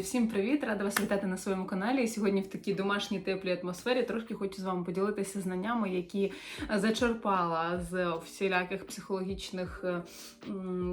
Друзі, всім привіт! Рада вас вітати на своєму каналі. І сьогодні в такій домашній теплій атмосфері трошки хочу з вами поділитися знаннями, які зачерпала з всіляких психологічних е,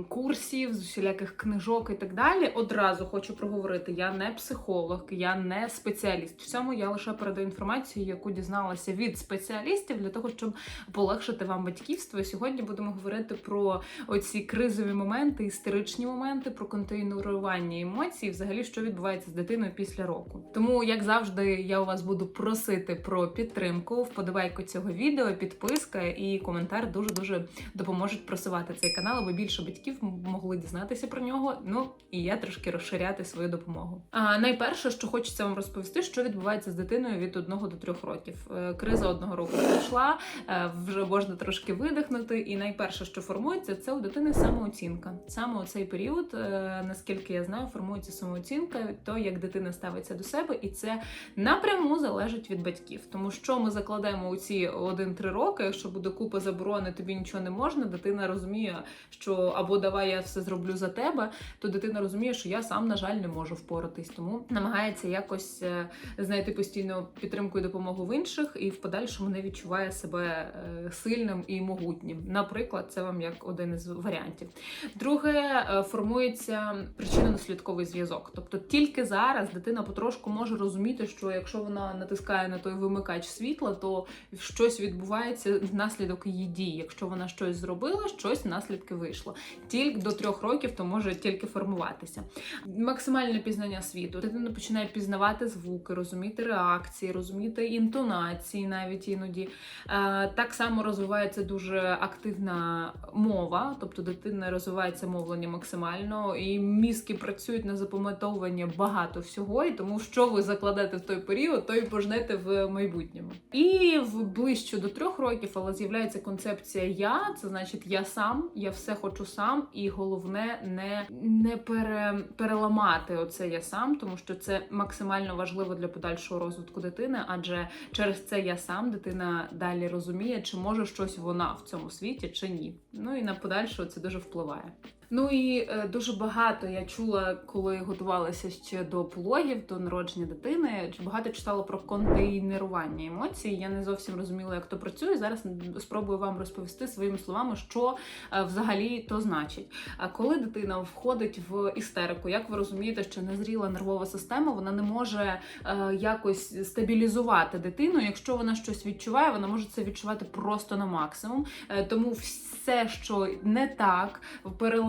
курсів, з усіляких книжок і так далі. Одразу хочу проговорити: я не психолог, я не спеціаліст. В цьому я лише передаю інформацію, яку дізналася від спеціалістів для того, щоб полегшити вам батьківство. Сьогодні будемо говорити про оці кризові моменти, істеричні моменти, про контейнерування емоцій, взагалі, що відбувається з дитиною після року. Тому, як завжди, я у вас буду просити про підтримку, вподобайку цього відео, підписка і коментар дуже дуже допоможуть просувати цей канал, аби більше батьків могли дізнатися про нього. Ну і я трошки розширяти свою допомогу. А найперше, що хочеться вам розповісти, що відбувається з дитиною від 1 до 3 років. Е, Криза одного року пройшла, е, вже можна трошки видихнути. І найперше, що формується, це у дитини самооцінка. Саме у цей період, е, наскільки я знаю, формується самооцінка, то як дитина ставиться до себе, і це напряму залежить від батьків. Тому що ми закладаємо у ці 1-3 роки, якщо буде купа заборони, тобі нічого не можна. Дитина розуміє, що або давай я все зроблю за тебе, то дитина розуміє, що я сам, на жаль, не можу впоратись. Тому намагається якось е, знайти постійну підтримку і допомогу в інших, і в подальшому не відчуває себе е, сильним і могутнім. Наприклад, це вам як один із варіантів. Друге, е, формується причинно-наслідковий зв'язок. Тобто тільки зараз дитина потрошку може розуміти, що якщо вона натискає на той вимикач світла, то щось відбувається внаслідок її дій. Якщо вона щось зробила, щось наслідки вийшло. Тільки до трьох років то може тільки формуватися. Максимальне пізнання світу. Дитина починає пізнавати звуки, розуміти реакції, розуміти інтонації, навіть іноді. Е, Так само розвивається дуже активна мова, тобто дитина розвивається мовлення максимально, і мізки працюють на запам'ятовування багато всього, і тому що ви закладете в той період, то і пожнете в майбутньому. І в ближче до трьох років, але з'являється концепція я, це значить я сам, я все хочу сам, і головне не, не пере, переламати оце я сам, тому що це максимально важливо для подальшого розвитку дитини, адже через це я сам дитина далі розуміє, чи може щось вона в цьому світі, чи ні. Ну і на подальше це дуже впливає. Ну і е, дуже багато я чула, коли готувалася ще до пологів, до народження дитини. Багато читала про контейнерування емоцій. Я не зовсім розуміла, як то працює. Зараз спробую вам розповісти своїми словами, що е, взагалі то значить. А коли дитина входить в істерику, як ви розумієте, що незріла нервова система, вона не може е, якось стабілізувати дитину. Якщо вона щось відчуває, вона може це відчувати просто на максимум. Тому все, що не так,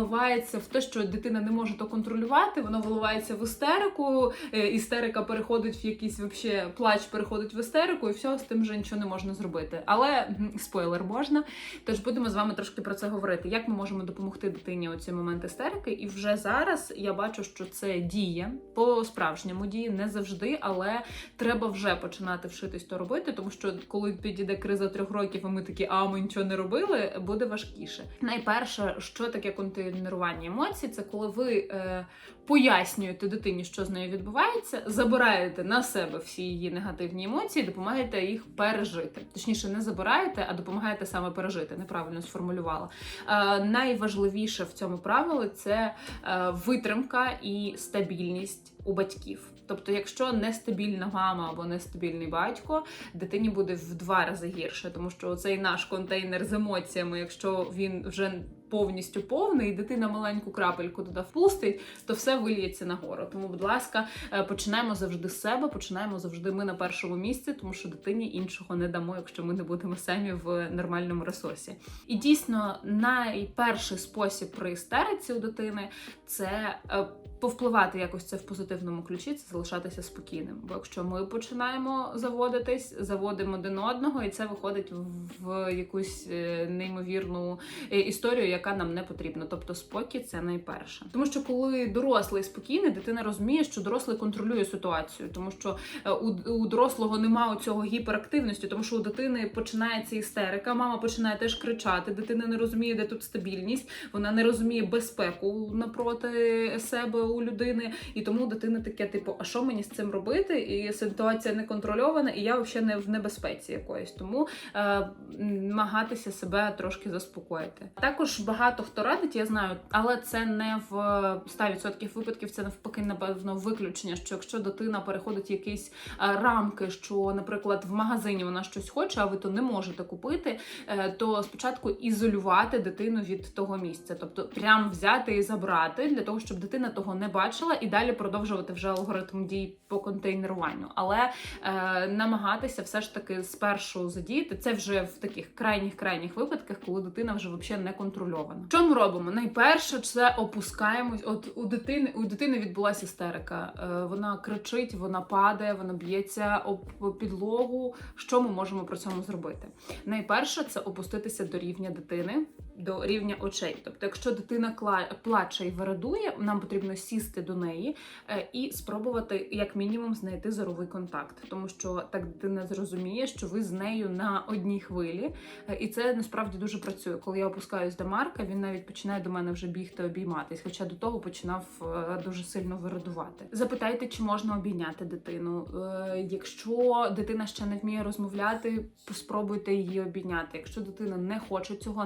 переливається в те, що дитина не може то контролювати, воно виливається в істерику, е, істерика переходить в якийсь вообще плач, переходить в істерику, і все з тим вже нічого не можна зробити. Але спойлер можна. Тож будемо з вами трошки про це говорити. Як ми можемо допомогти дитині у цей момент істерики? І вже зараз я бачу, що це діє по справжньому діє, не завжди, але треба вже починати вшитись то робити, тому що коли підійде криза трьох років, і ми такі, а ми нічого не робили, буде важкіше. Найперше, що таке контейнерування емоцій, це коли ви е, пояснюєте дитині, що з нею відбувається, забираєте на себе всі її негативні емоції, допомагаєте їх пережити. Точніше, не забираєте, а допомагаєте саме пережити. Неправильно сформулювала. Е, найважливіше в цьому правилі це е, витримка і стабільність у батьків. Тобто, якщо нестабільна мама або нестабільний батько, дитині буде в два рази гірше, тому що цей наш контейнер з емоціями, якщо він вже повністю повний, і дитина маленьку крапельку туди впустить, то все вильється нагору. Тому, будь ласка, е, починаємо завжди з себе, починаємо завжди ми на першому місці, тому що дитині іншого не дамо, якщо ми не будемо самі в нормальному ресурсі. І дійсно, найперший спосіб при істериці у дитини це е, повпливати якось це в позитивному ключі, це залишатися спокійним. Бо якщо ми починаємо заводитись, заводимо один одного, і це виходить в якусь е, неймовірну е, історію, яка нам не потрібна. Тобто спокій це найперше. Тому що коли дорослий спокійний, дитина розуміє, що дорослий контролює ситуацію, тому що е, у, дорослого немає цього гіперактивності, тому що у дитини починається істерика, мама починає теж кричати. Дитина не розуміє, де тут стабільність, вона не розуміє безпеку напроти себе у людини, і тому дитина таке, типу, а що мені з цим робити? І ситуація не контрольована, і я взагалі не в небезпеці якоїсь. Тому е, намагатися себе трошки заспокоїти. Також багато хто радить, я знаю, але це не в 100% випадків, це навпаки, напевно, виключення. Що якщо дитина переходить якісь е, рамки, що, наприклад, в магазині вона щось хоче, а ви то не можете купити, е, то спочатку ізолювати дитину від того місця, тобто прям взяти і забрати для того, щоб дитина того не бачила, і далі продовжувати вже алгоритм дій по контейнеруванню. Але е, намагатися все ж таки спершу задіяти це вже в таких крайніх крайніх випадках, коли дитина вже взагалі не контрольована. Що ми робимо? Найперше, це опускаємось. От у дитини у дитини відбулася істерика. Е, вона кричить, вона падає, вона б'ється об підлогу. Що ми можемо при цьому зробити? Найперше це опуститися до рівня дитини, до рівня очей. Тобто, якщо дитина плаче і вирадує, нам потрібно сісти до неї е, і спробувати як мінімум знайти зоровий контакт, тому що так дитина зрозуміє, що ви з нею на одній хвилі, Е, і це насправді дуже працює. Коли я опускаюсь до Марка, він навіть починає до мене вже бігти обійматись, хоча до того починав е, дуже сильно вирадувати. Запитайте, чи можна обійняти дитину. Якщо дитина ще не вміє розмовляти, спробуйте її обійняти. Якщо дитина не хоче цього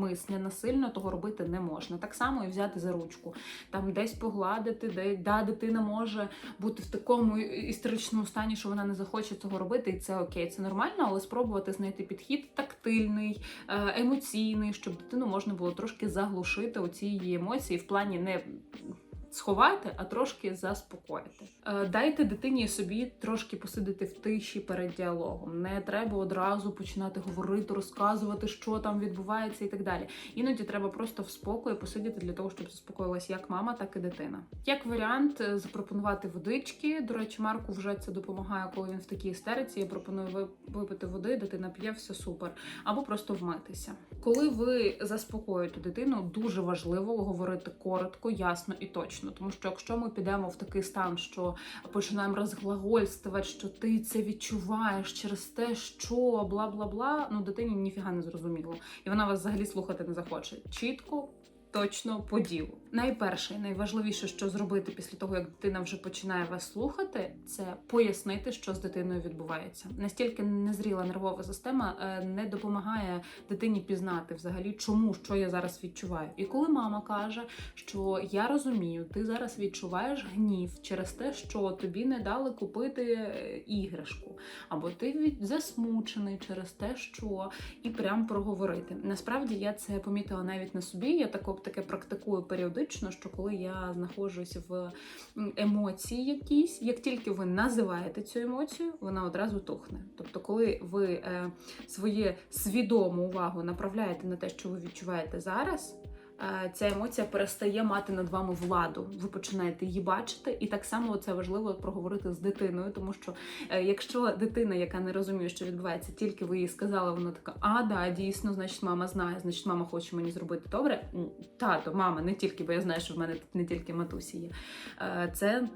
навмисне, насильно того робити не можна. Так само і взяти за ручку, там десь погладити, де да, дитина може бути в такому історичному стані, що вона не захоче цього робити, і це окей, це нормально, але спробувати знайти підхід тактильний, е, емоційний, щоб дитину можна було трошки заглушити оці її емоції в плані не. Сховати, а трошки заспокоїти. Е, Дайте дитині собі трошки посидити в тиші перед діалогом. Не треба одразу починати говорити, розказувати, що там відбувається, і так далі. Іноді треба просто в спокої посидіти для того, щоб заспокоїлась як мама, так і дитина. Як варіант, е, запропонувати водички. До речі, Марку вже це допомагає, коли він в такій істериці. Я пропоную ви- випити води, дитина п'є, все супер. Або просто вмитися. Коли ви заспокоюєте дитину, дуже важливо говорити коротко, ясно і точно. Тому що якщо ми підемо в такий стан, що починаємо розглагольствувати, що ти це відчуваєш через те, що бла бла бла, ну дитині ніфіга не зрозуміло, і вона вас взагалі слухати не захоче. Чітко. Точно по ділу. Найперше, найважливіше, що зробити після того, як дитина вже починає вас слухати, це пояснити, що з дитиною відбувається. Настільки незріла нервова система е, не допомагає дитині пізнати взагалі, чому що я зараз відчуваю. І коли мама каже, що я розумію, ти зараз відчуваєш гнів через те, що тобі не дали купити е, іграшку, або ти засмучений через те, що і прям проговорити. Насправді я це помітила навіть на собі. Я тако таке практикую періодично, що коли я знаходжусь в емоції якісь, як тільки ви називаєте цю емоцію, вона одразу тухне. Тобто, коли ви е, свою свідому увагу направляєте на те, що ви відчуваєте зараз. Е, Ця емоція перестає мати над вами владу. Ви починаєте її бачити, і так само це важливо проговорити з дитиною, тому що е, якщо дитина, яка не розуміє, що відбувається, тільки ви їй сказали, вона така: а да, дійсно, значить, мама знає, значить, мама хоче мені зробити добре. Тато, мама, не тільки, бо я знаю, що в мене тут не тільки матусі є. Е, Це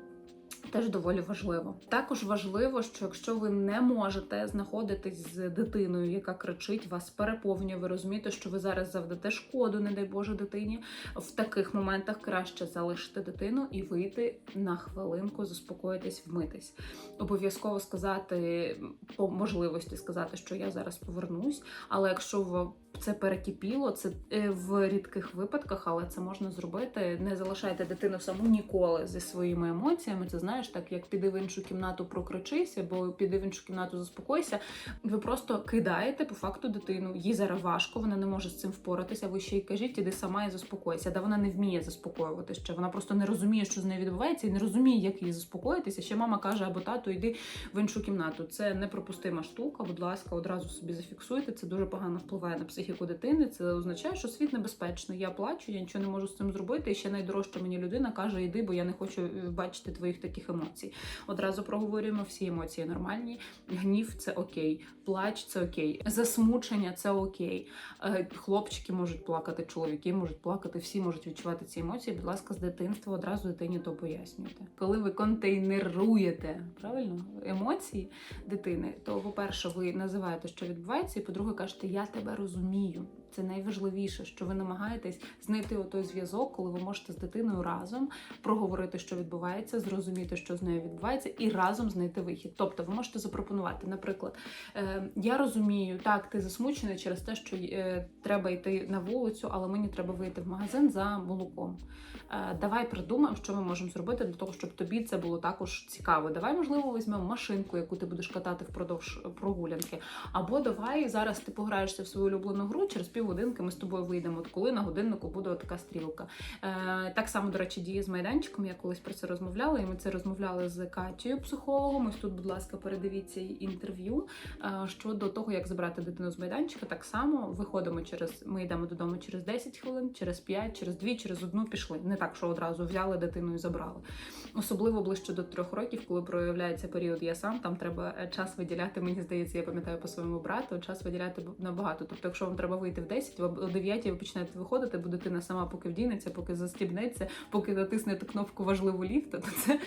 Теж доволі важливо. Також важливо, що якщо ви не можете знаходитись з дитиною, яка кричить, вас переповнює, ви розумієте, що ви зараз завдате шкоду, не дай Боже, дитині. В таких моментах краще залишити дитину і вийти на хвилинку, заспокоїтись, вмитись. Обов'язково сказати по можливості сказати, що я зараз повернусь. Але якщо в це перекипіло, це е, в рідких випадках, але це можна зробити. Не залишайте дитину саму ніколи зі своїми емоціями. Це знаєш, так як піди в іншу кімнату, прокричися, або піди в іншу кімнату, заспокойся. Ви просто кидаєте по факту дитину. Їй зараз важко, вона не може з цим впоратися. Ви ще й кажіть, іди сама і заспокойся. Да вона не вміє заспокоювати ще. Вона просто не розуміє, що з нею відбувається, і не розуміє, як їй заспокоїтися. Ще мама каже, або тато, йди в іншу кімнату. Це непропустима штука. Будь ласка, одразу собі зафіксуйте. Це дуже погано впливає на психіку дитини. Це означає, що світ небезпечний. Я плачу, я нічого не можу з цим зробити. І ще найдорожча мені людина каже: Йди, бо я не хочу е, бачити твоїх таких емоцій. Одразу проговорюємо всі емоції нормальні. Гнів це окей, плач це окей, засмучення це окей. Е, Хлопчики можуть плакати, чоловіки можуть плакати, всі можуть відчувати ці емоції. Будь ласка, з дитинства одразу дитині то пояснюйте. Коли ви контейнеруєте правильно емоції дитини, то по-перше, ви називаєте, що відбувається, і по-друге, кажете, я тебе розумію. caminho? Це найважливіше, що ви намагаєтесь знайти отой зв'язок, коли ви можете з дитиною разом проговорити, що відбувається, зрозуміти, що з нею відбувається, і разом знайти вихід. Тобто, ви можете запропонувати, наприклад, е, я розумію, так, ти засмучений через те, що е, треба йти на вулицю, але мені треба вийти в магазин за молоком. Е, давай придумаємо, що ми можемо зробити для того, щоб тобі це було також цікаво. Давай, можливо, візьмемо машинку, яку ти будеш катати впродовж прогулянки. Або давай зараз ти пограєшся в свою улюблену гру, через півгодинки ми з тобою вийдемо, от коли на годиннику буде така стрілка. Е, так само, до речі, діє з майданчиком. Я колись про це розмовляла, і ми це розмовляли з Катією, психологом. Ось тут, будь ласка, передивіться інтерв'ю е, щодо того, як забрати дитину з майданчика. Так само виходимо через. Ми йдемо додому через 10 хвилин, через 5, через 2, через одну пішли. Не так, що одразу взяли дитину і забрали. Особливо ближче до трьох років, коли проявляється період я сам, там треба е, час виділяти. Мені здається, я пам'ятаю по своєму брату, час виділяти набагато. Тобто, якщо вам треба вийти в 10, ви о 9 ви починаєте виходити, бо дитина сама поки вдінеться, поки застібнеться, поки натиснете кнопку важливу ліфта, то це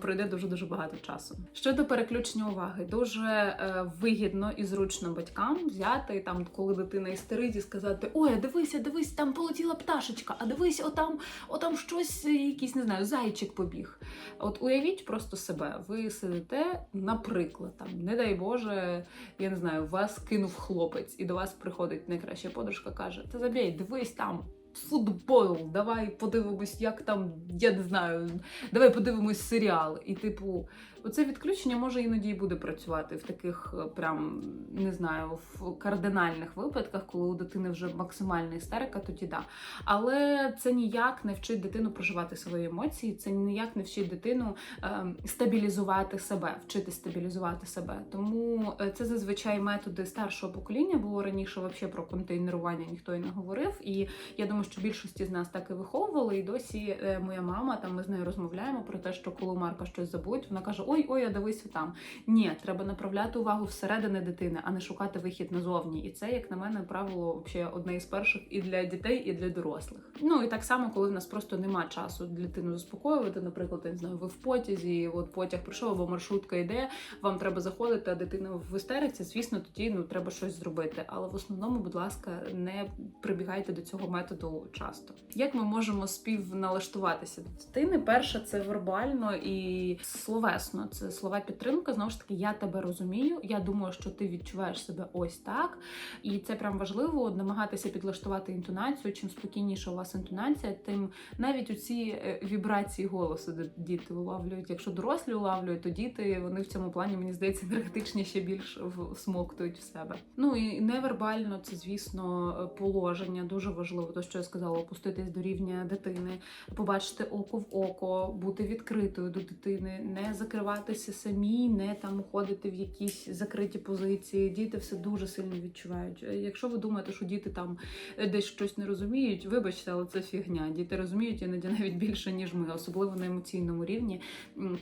пройде дуже дуже багато часу. Щодо переключення уваги, дуже е, вигідно і зручно батькам взяти там, коли дитина істерить, і сказати: Ой, а дивися, дивись, там полетіла пташечка, а дивись, отам, отам щось, е, якийсь не знаю, зайчик побіг. От уявіть просто себе. Ви сидите, наприклад, там, не дай Боже, я не знаю, вас кинув хлопець, і до вас приходить найкраща подружка, каже: Та забій, дивись там. Футбол, давай подивимось, як там, я не знаю, давай подивимось серіал. І, типу, оце відключення може іноді і буде працювати в таких е, прям не знаю, в кардинальних випадках, коли у дитини вже максимальна істерика, тоді да. Але це ніяк не вчить дитину проживати свої емоції, це ніяк не вчить дитину е, стабілізувати себе, вчити стабілізувати себе. Тому е, це зазвичай методи старшого покоління було раніше взагалі про контейнерування ніхто й не говорив. І я думаю, що більшості з нас так і виховували. І досі е, моя мама там ми з нею розмовляємо про те, що коли Марка щось забудь, вона каже: Ой, ой, а дивись там. Ні, треба направляти увагу всередини дитини, а не шукати вихід назовні. І це, як на мене, правило взагалі одне із перших і для дітей, і для дорослих. Ну і так само, коли в нас просто нема часу дитину заспокоювати. Наприклад, я не знаю, ви в потязі, от потяг прийшов, або маршрутка йде, вам треба заходити, а дитина в істериці, звісно, тоді ну треба щось зробити. Але в основному, будь ласка, не прибігайте до цього методу часто. Як ми можемо співналаштуватися до дитини? Перше, це вербально і словесно. Це слова підтримки. Знову ж таки, я тебе розумію. Я думаю, що ти відчуваєш себе ось так. І це прям важливо намагатися підлаштувати інтонацію. Чим спокійніше у вас інтонація, тим навіть у ці е, вібрації голосу діти улавлюють. Якщо дорослі улавлюють, то діти вони в цьому плані, мені здається, енергетичні ще більш всмоктують в себе. Ну і невербально це, звісно, положення дуже важливо. То, що я сказала, опуститись до рівня дитини, побачити око в око, бути відкритою до дитини, не закриватися самі, не там уходити в якісь закриті позиції. Діти все дуже сильно відчувають. Якщо ви думаєте, що діти там десь щось не розуміють, вибачте, але це фігня. Діти розуміють іноді навіть більше ніж ми, особливо на емоційному рівні.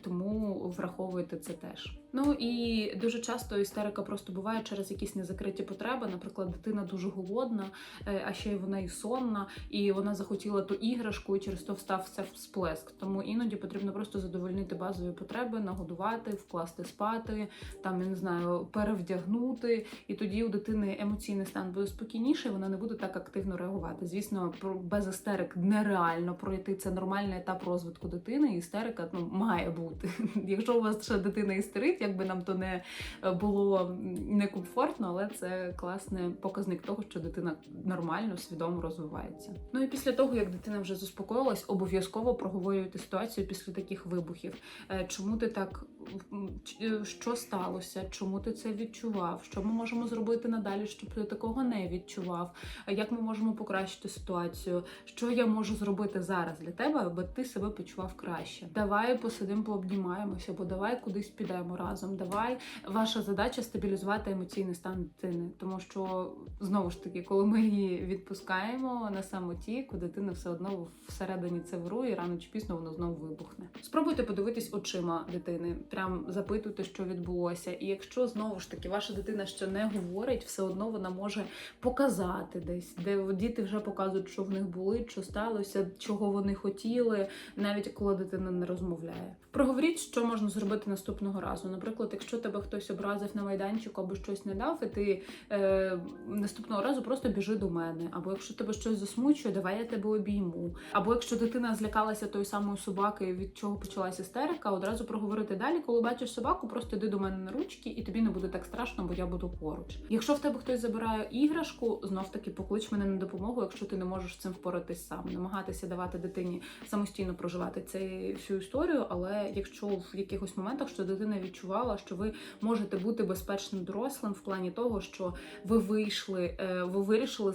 Тому враховуйте це теж. Ну і дуже часто істерика просто буває через якісь незакриті потреби. Наприклад, дитина дуже голодна, е, а ще й вона і сонна, і вона захотіла ту іграшку, і через то встався всплеск. Тому іноді потрібно просто задовольнити базові потреби, нагодувати, вкласти спати, там я не знаю, перевдягнути. І тоді у дитини емоційний стан буде спокійніший, вона не буде так активно реагувати. Звісно, без істерик нереально пройти. Це нормальний етап розвитку дитини. Істерика ну має бути. Якщо у вас ще дитина істерить, якби нам то не було некомфортно, але це класний показник того, що дитина нормально, свідомо розвивається. Ну і після того, як дитина вже заспокоїлась, обов'язково проговорювати ситуацію після таких вибухів. Е, Чому ти так е, що сталося? Чому ти це відчував? Що ми можемо зробити надалі, щоб ти такого не відчував? Е, Як ми можемо покращити ситуацію? Що я можу зробити зараз для тебе, аби ти себе почував краще? Давай посидимо, пообнімаємося, бо давай кудись підемо разом. Давай ваша задача стабілізувати емоційний стан дитини, тому що знову ж таки, коли ми її відпускаємо на самоті, дитина все одно всередині це вирує, рано чи пізно воно знову вибухне. Спробуйте подивитись очима дитини, прям запитуйте, що відбулося. І якщо знову ж таки ваша дитина ще не говорить, все одно вона може показати десь, де діти вже показують, що в них були, що сталося, чого вони хотіли, навіть коли дитина не розмовляє. Проговоріть, що можна зробити наступного разу. наприклад, якщо тебе хтось образив на майданчику або щось не дав, і ти е, наступного разу просто біжи до мене. Або якщо тебе щось засмучує, давай я тебе обійму. Або якщо дитина злякалася тої самої собаки, від чого почалася істерика, одразу проговорити далі. Коли бачиш собаку, просто йди до мене на ручки, і тобі не буде так страшно, бо я буду поруч. Якщо в тебе хтось забирає іграшку, знов таки поклич мене на допомогу, якщо ти не можеш цим впоратись сам, намагатися давати дитині самостійно проживати цю всю історію. Але якщо в якихось моментах, що дитина відчувала, що ви можете бути безпечним дорослим в плані того, що ви вийшли, е, ви вирішили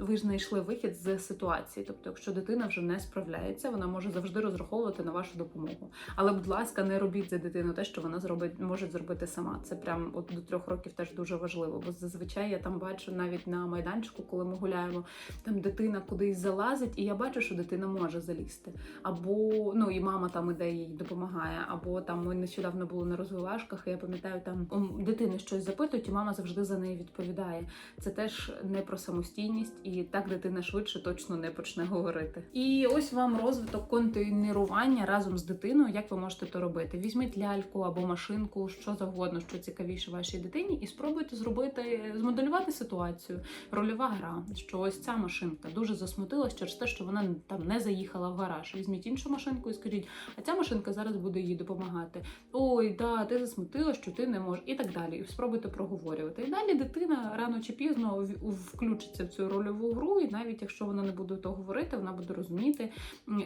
ви знайшли вихід з ситуації. Тобто, якщо дитина вже не справляється, вона може завжди розраховувати на вашу допомогу. Але, будь ласка, не робіть за дитину те, що вона зробить може зробити сама. Це прям от до трьох років теж дуже важливо. Бо зазвичай я там бачу навіть на майданчику, коли ми гуляємо, там дитина кудись залазить, і я бачу, що дитина може залізти. Або ну і мама там іде їй допомагає, або там ми нещодавно були на розвивашках. І я пам'ятаю, там ум, дитини щось запитують, і мама завжди за неї відповідає. Це теж не про самостійність, і так дитина швидше точно не почне говорити. І ось вам розвиток контейнерування разом з дитиною. Як ви можете то робити? Візьміть ляльку або машинку, що завгодно, що цікавіше вашій дитині, і спробуйте зробити, змоделювати ситуацію. Рольова гра, що ось ця машинка дуже засмутилась через те, що вона там не заїхала в гараж. Візьміть іншу машинку і скажіть, а ця машинка зараз буде їй допомагати. Ой, да, ти засмутила, що ти не можеш, і так далі. І спробуйте проговорювати. І далі дитина рано чи пізно включиться в цю рольову гру, і навіть якщо вона не буде то говорити, вона буде розуміти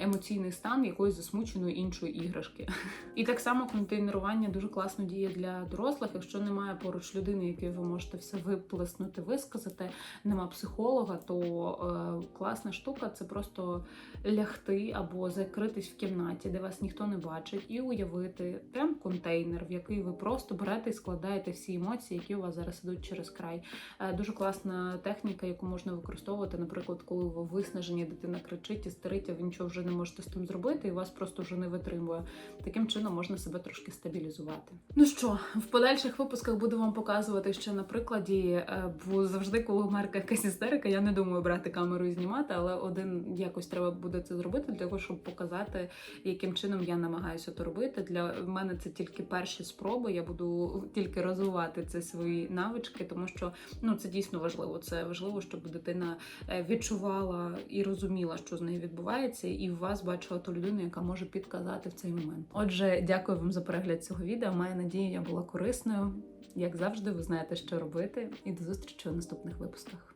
емоційний стан якоїсь засмученої іншої іграшки. І так само контейнерування дуже класно діє для дорослих. Якщо немає поруч людини, якій ви можете все виплеснути, висказати, нема психолога, то е, класна штука це просто лягти або закритись в кімнаті, де вас ніхто не бачить, і уявити прям контейнер, в який ви просто берете і складаєте всі емоції, які у вас зараз ідуть через край. Е, Дуже класна техніка, яку можна використовувати, наприклад, коли ви виснажені, дитина кричить, істерить, а ви нічого вже не можете з тим зробити, і вас просто вже не витримує. Таким чином можна себе трошки стабілізувати. Ну що, в подальших випусках буду вам показувати ще на прикладі, е, бо завжди, коли в Марка якась істерика, я не думаю брати камеру і знімати, але один якось треба буде це зробити для того, щоб показати, яким чином я намагаюся то робити. Для мене це тільки перші спроби. Я буду тільки розвивати ці свої навички, тому що ну це дійсно важливо. Це важливо, щоб дитина е, відчувала і розуміла, що з нею відбувається, і в вас бачила ту людину, яка може підказати в цей момент. Отже, дякую вам за перегляд цього відео. Маю надію, я була корисною. Як завжди, ви знаєте, що робити, і до зустрічі у наступних випусках.